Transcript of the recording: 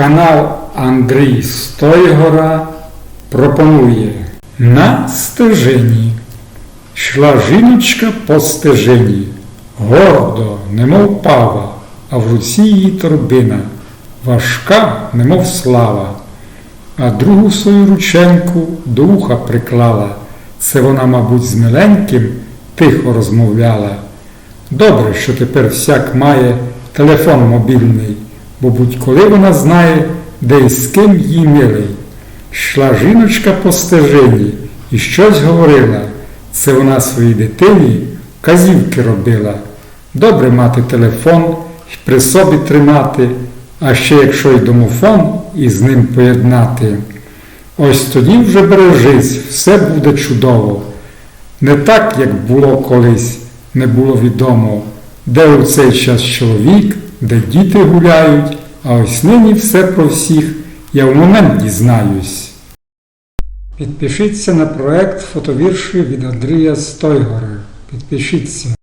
Канал Андрій Стойгора пропонує на стежині. Йшла жіночка по стежині, гордо, немов пава, а в руці її торбина, важка, немов слава, а другу свою рученьку до уха приклала. Це вона, мабуть, з миленьким тихо розмовляла. Добре, що тепер всяк має телефон мобільний, бо будь-коли вона знає, де і з ким їй милий. Йшла жіночка по стежині і щось говорила. Це вона своїй дитині казівки робила. Добре мати телефон і при собі тримати, а ще якщо й домофон і з ним поєднати. Ось тоді вже бережись, все буде чудово. Не так, як було колись, не було відомо, де у цей час чоловік, де діти гуляють, а ось нині все про всіх я в момент дізнаюсь. Підпишіться на проект фотовірші від Андрія Стойгора. Підпишіться.